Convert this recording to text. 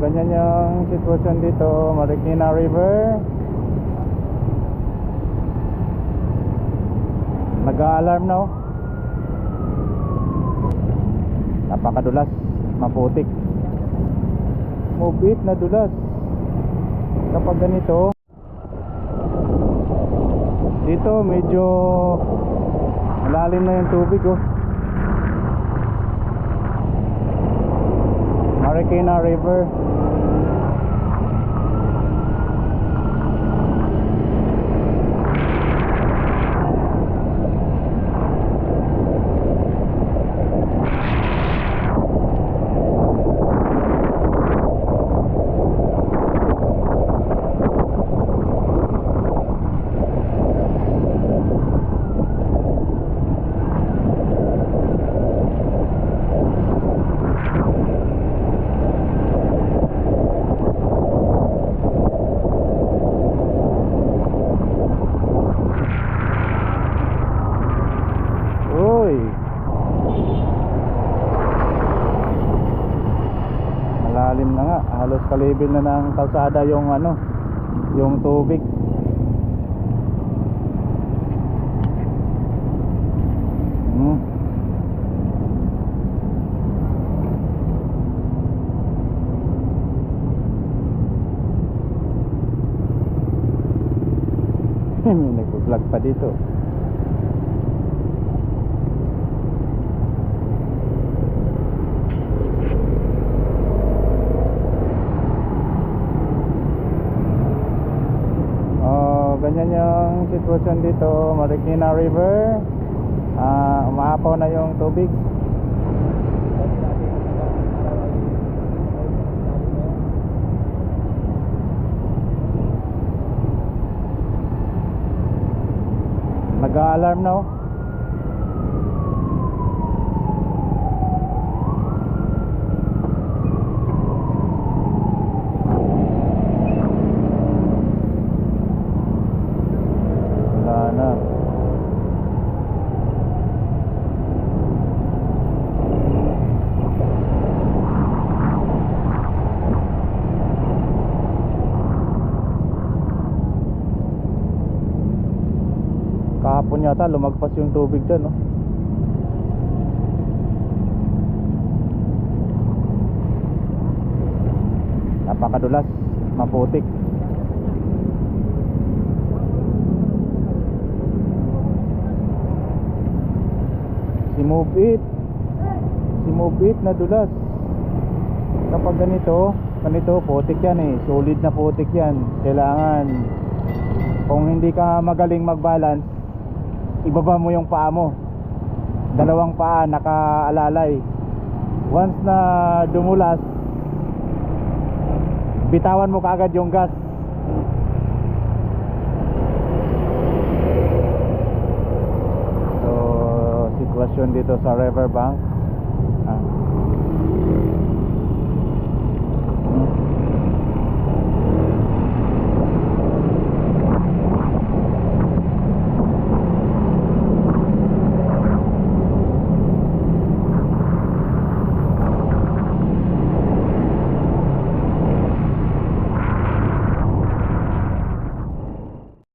ganyan yung sitwasyon dito, Marikina River. Nag-a-alarm na oh. Napakadulas, maputik. Mubit na dulas. Kapag ganito, dito medyo malalim na yung tubig oh. Marikina River. Malalim na nga, halos kalibin na ng kalsada yung ano, yung tubig. Hmm. May nag-vlog pa dito. Oh, ganyan yung sitwasyon dito, Marikina River. Ah, umaapaw na yung tubig. Nag-a-alarm na oh. Wala na. Kahapon yata lumagpas yung tubig dyan, no? Napakadulas, maputik. Si Move It. Si Move It na dulas. Kapag ganito, ganito putik yan eh. Solid na putik yan. Kailangan kung hindi ka magaling mag-balance, ibaba mo yung paa mo. Dalawang paa nakaalalay. Once na dumulas, bitawan mo kaagad yung gas. So, sitwasyon dito sa riverbank.